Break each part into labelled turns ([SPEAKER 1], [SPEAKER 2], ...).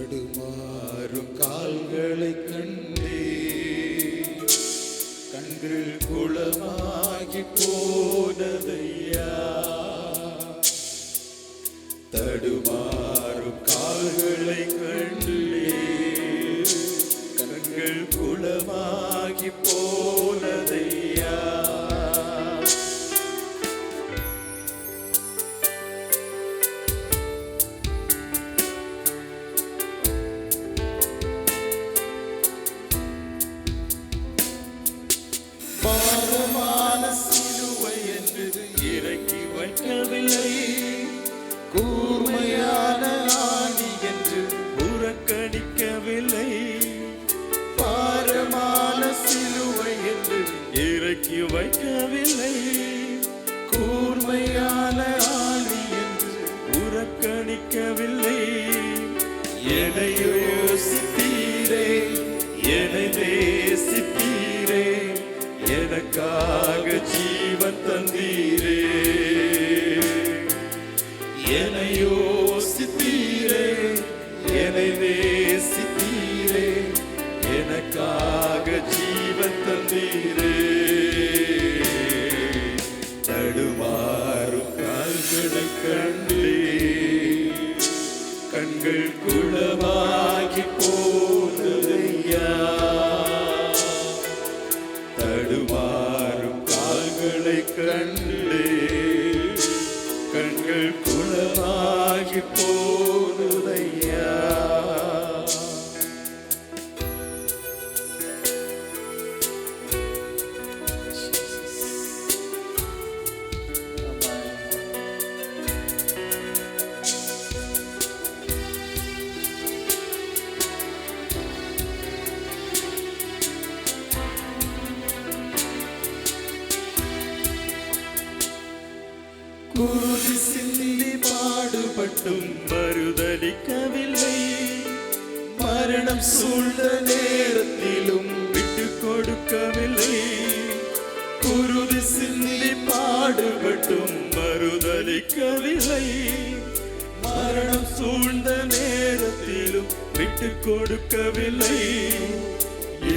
[SPEAKER 1] தடுமாறும் கால்களை கண்டே கண்கள் குளமாகி போ வைக்கவில்லை. கூர்மையான ஆளி என்று புறக்கணிக்கவில்லை. என்னை யோசித்தீரே என்னை நேசித்தீரே எனக்காக ஜீவன் தந்தீரே. என்னை யோசித்தீரே என்னை குளமாகி போனதையா குருதி சிந்தி பாடுபட்டும் மறுதளிக்கவில்லை மரணம் சூழ்ந்த நேரத்திலும் விட்டு கொடுக்கவில்லை. குருதி சிந்தி பாடுபட்டும் மறுதளிக்கவில்லை மரணம் சூழ்ந்த நேரத்திலும் விட்டு கொடுக்கவில்லை.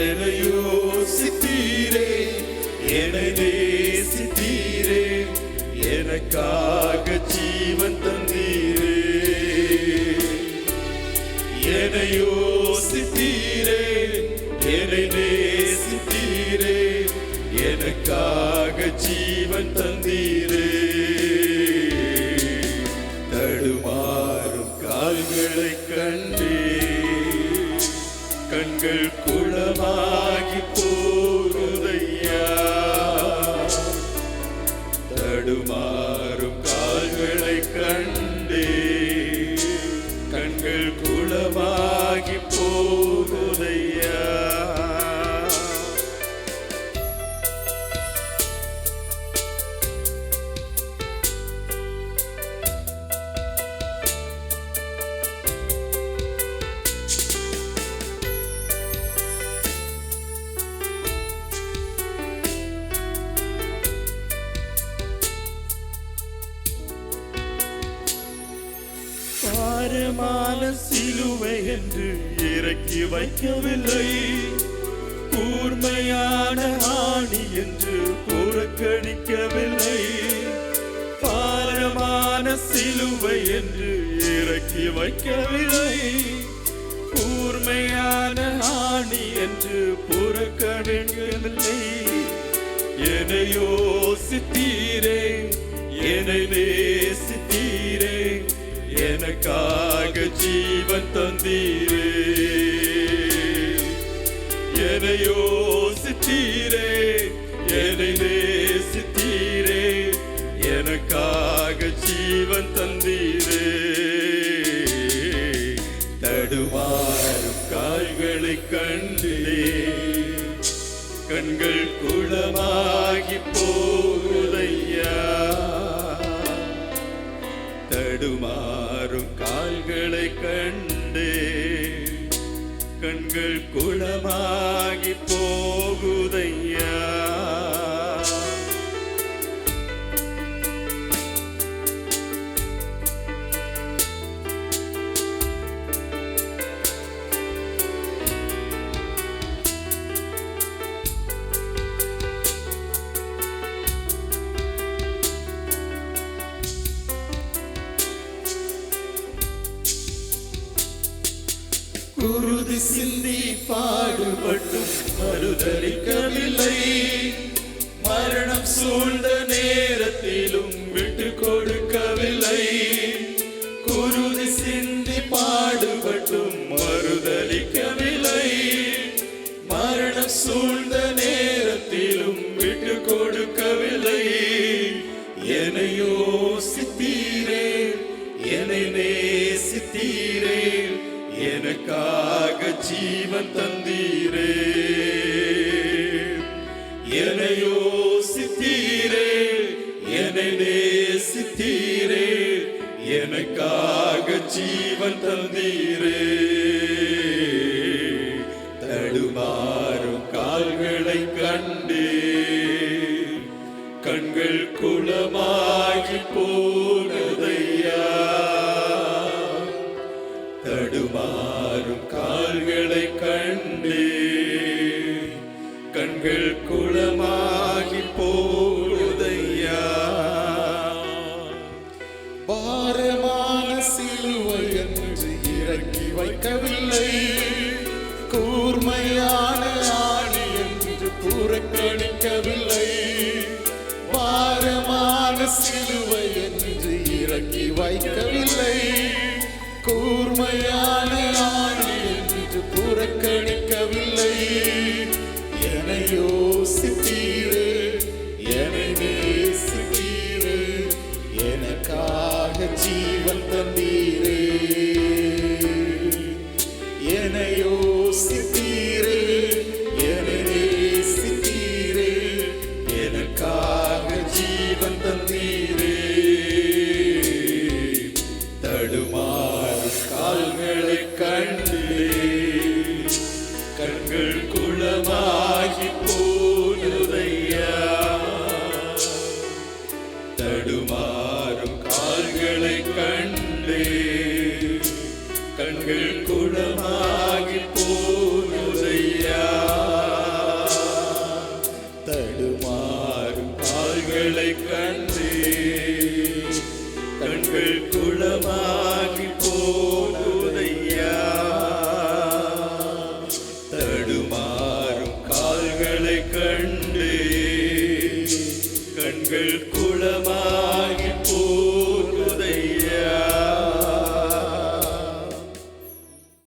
[SPEAKER 1] என யோசித்தீரே என நேசித்தீரே. எனக்காக ஜீவன் தந்தீரே. என யோசித்தீரே என்னை நேசித்தீரே எனக்காக ஜீவன் தந்தீரே. தடுமாறும் கால்களை கண்டே கண்கள் குளமாகி போ தடுமாறும் கால்களை கண்டே கண்கள் குளமாகி போ சிலுவை என்று இறக்கி வைக்கவில்லை. கூர்மையான ஆணி என்று புறக்கணிக்கவில்லை. பாரமான சிலுவை என்று இறக்கி வைக்கவில்லை. கூர்மையான ஆணி என்று புறக்கணிக்கவில்லை. என்னை யோசித்தீரே என்னை நேசி எனக்காக ஜீவன் தந்தீரே. என்னை யோசித்தீரே என்னை நேசித்தீரே எனக்காக ஜீவன் தந்தீரே. தடுவாரும் கால்களை கண்டிலே கண்கள் குளமாகி போகுதையா. தடுமா கண்களை கண்டு கண்கள் குளமாகி போகுதையா? உறுதி சிந்தி பாடுபட்டும் மறுதளிக்கவில்லை. மரணம் சூழ்ந்த நேரத்திலும் விட்டு கொடுக்கவில்லை. குருதி சிந்தி பாடுபட்டும் மறுதளிக்கவில்லை. மரணம் சூழ் எனக்காக ஜீவன் தந்தீரே. என்னை யோசித்தீரே என்னை நேசித்தீரே எனக்காக ஜீவன் தந்தீரே. எங்கள் குளமாகி போனதையா
[SPEAKER 2] பாரமான சிலுவை என்று இறக்கி வைக்கவில்லை. கூர்மையான ஆணி என்று புறக்கணிக்கவில்லை. பாரமான சிலுவை என்று இறக்கி வைக்கவில்லை. கூர்மையான என யோசித்தீரே
[SPEAKER 1] மரணமாகி போனுதையா தடுமாறும் கால்களை கண்டே கண்கள் குளமாகி போனுதையா தடுமாறும் கால்களை கண்டே கண்கள்